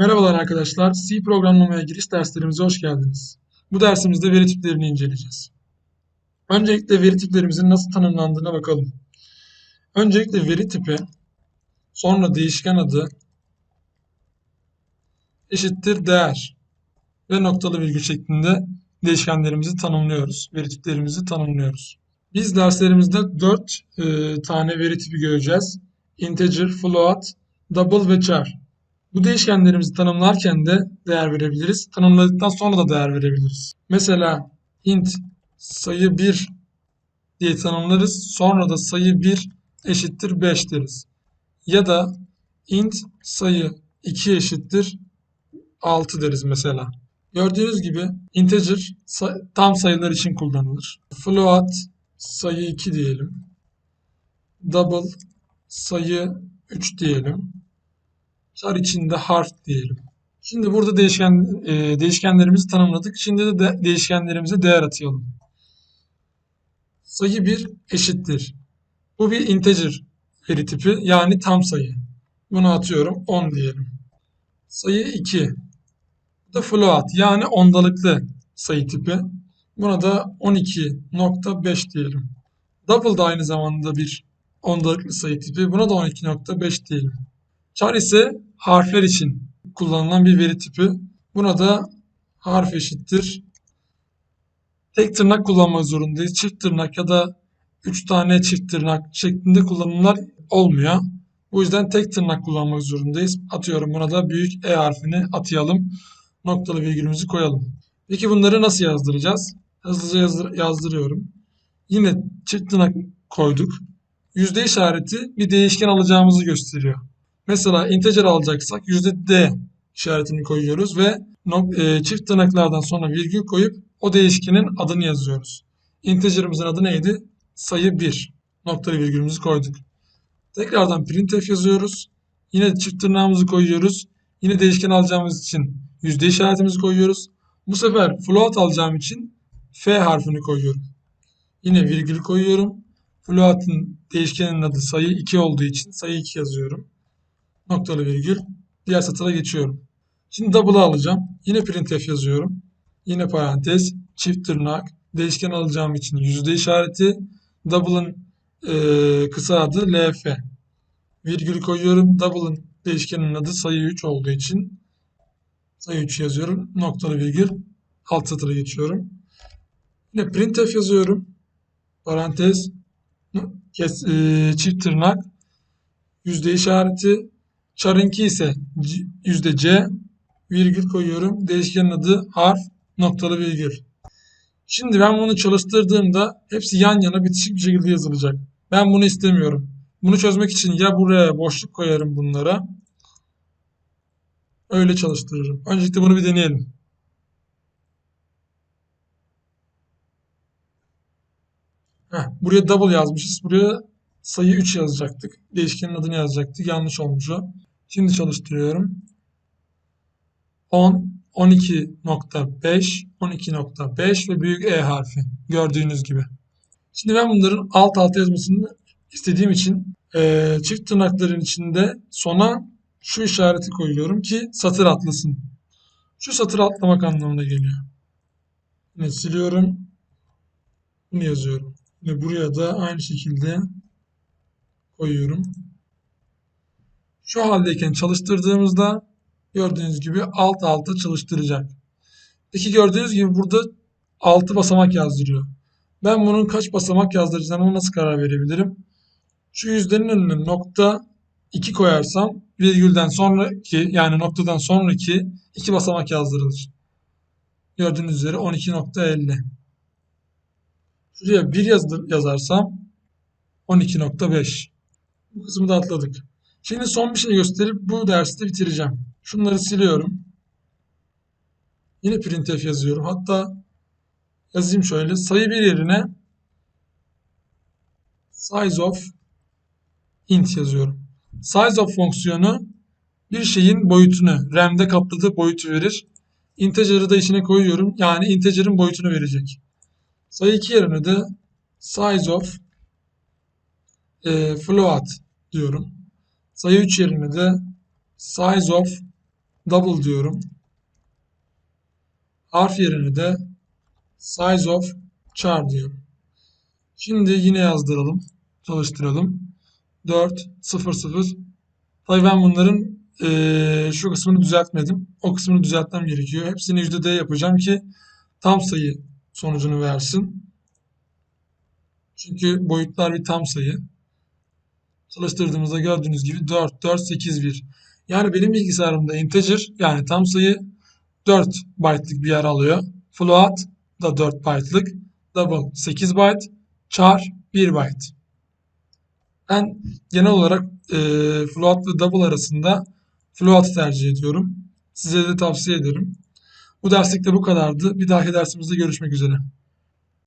Merhabalar arkadaşlar, C programlamaya giriş derslerimize hoş geldiniz. Bu dersimizde veri tiplerini inceleyeceğiz. Öncelikle veri tiplerimizin nasıl tanımlandığına bakalım. Öncelikle veri tipi, sonra değişken adı, eşittir değer ve noktalı virgül şeklinde değişkenlerimizi tanımlıyoruz, veri tiplerimizi tanımlıyoruz. Biz derslerimizde 4 tane veri tipi göreceğiz. Integer, float, double ve char. Bu değişkenlerimizi tanımlarken de değer verebiliriz. Tanımladıktan sonra da değer verebiliriz. Mesela int sayı 1 diye tanımlarız. Sonra da sayı 1 eşittir 5 deriz. Ya da int sayı 2 eşittir 6 deriz mesela. Gördüğünüz gibi integer tam sayılar için kullanılır. Float sayı 2 diyelim. Double sayı 3 diyelim. Char içinde harf diyelim. Şimdi burada değişken e, değişkenlerimizi tanımladık. Şimdi de, de değişkenlerimize değer atayalım. Sayı 1 eşittir. Bu bir integer veri tipi yani tam sayı. Bunu atıyorum 10 diyelim. Sayı 2. Bu da float yani ondalıklı sayı tipi. Buna da 12.5 diyelim. Double da aynı zamanda bir ondalıklı sayı tipi. Buna da 12.5 diyelim. Char ise harfler için kullanılan bir veri tipi. Buna da harf eşittir. Tek tırnak kullanmak zorundayız. Çift tırnak ya da 3 tane çift tırnak şeklinde kullanımlar olmuyor. Bu yüzden tek tırnak kullanmak zorundayız. Atıyorum buna da büyük E harfini atayalım. Noktalı virgülümüzü koyalım. Peki bunları nasıl yazdıracağız? Hızlıca yazdır yazdırıyorum. Yine çift tırnak koyduk. Yüzde işareti bir değişken alacağımızı gösteriyor. Mesela integer alacaksak yüzde %d işaretini koyuyoruz ve e, çift tırnaklardan sonra virgül koyup o değişkenin adını yazıyoruz. Integer'ımızın adı neydi? Sayı 1. Noktalı virgülümüzü koyduk. Tekrardan printf yazıyoruz. Yine çift tırnağımızı koyuyoruz. Yine değişken alacağımız için yüzde işaretimizi koyuyoruz. Bu sefer float alacağım için f harfini koyuyorum. Yine virgül koyuyorum. Float'ın değişkenin adı sayı 2 olduğu için sayı 2 yazıyorum noktalı virgül. Diğer satıra geçiyorum. Şimdi double'ı alacağım. Yine printf yazıyorum. Yine parantez, çift tırnak, değişken alacağım için yüzde işareti, double'ın e, kısa adı lf. Virgül koyuyorum. Double'ın değişkenin adı sayı 3 olduğu için sayı 3 yazıyorum. Noktalı virgül alt satıra geçiyorum. Yine printf yazıyorum. Parantez, kes, e, çift tırnak, yüzde işareti, Char'ınki ise yüzde %c virgül koyuyorum. Değişkenin adı harf noktalı virgül. Şimdi ben bunu çalıştırdığımda hepsi yan yana bitişik bir şekilde yazılacak. Ben bunu istemiyorum. Bunu çözmek için ya buraya boşluk koyarım bunlara. Öyle çalıştırırım. Öncelikle bunu bir deneyelim. Heh, buraya double yazmışız. Buraya sayı 3 yazacaktık. Değişkenin adını yazacaktık. Yanlış olmuş o. Şimdi çalıştırıyorum. 10, 12.5, 12.5 ve büyük E harfi. Gördüğünüz gibi. Şimdi ben bunların alt alta yazmasını istediğim için e, çift tırnakların içinde sona şu işareti koyuyorum ki satır atlasın. Şu satır atlamak anlamına geliyor. Yine siliyorum. Bunu yazıyorum. Ve buraya da aynı şekilde koyuyorum. Şu haldeyken çalıştırdığımızda gördüğünüz gibi alt alta çalıştıracak. Peki gördüğünüz gibi burada 6 basamak yazdırıyor. Ben bunun kaç basamak yazdıracağına nasıl karar verebilirim? Şu yüzdenin önüne nokta 2 koyarsam virgülden sonraki yani noktadan sonraki 2 basamak yazdırılır. Gördüğünüz üzere 12.50. Şuraya 1 yazarsam 12.5. Bu kısmı da atladık. Şimdi son bir şey gösterip bu dersi de bitireceğim. Şunları siliyorum. Yine printf yazıyorum. Hatta yazayım şöyle. Sayı bir yerine size of int yazıyorum. Size of fonksiyonu bir şeyin boyutunu, RAM'de kapladığı boyutu verir. Integer'ı da içine koyuyorum. Yani integer'ın boyutunu verecek. Sayı 2 yerine de size of e, float diyorum. Sayı 3 yerine de size of double diyorum. Harf yerine de size of char diyorum. Şimdi yine yazdıralım. Çalıştıralım. 4, 0, 0. Tabii ben bunların eee, şu kısmını düzeltmedim. O kısmını düzeltmem gerekiyor. Hepsini %D yapacağım ki tam sayı sonucunu versin. Çünkü boyutlar bir tam sayı. Çalıştırdığımızda gördüğünüz gibi 4, 4, 8, 1. Yani benim bilgisayarımda integer yani tam sayı 4 byte'lık bir yer alıyor. Float da 4 byte'lık. Double 8 byte. Char 1 byte. Ben genel olarak e, float ve double arasında float'ı tercih ediyorum. Size de tavsiye ederim. Bu derslikte bu kadardı. Bir dahaki dersimizde görüşmek üzere.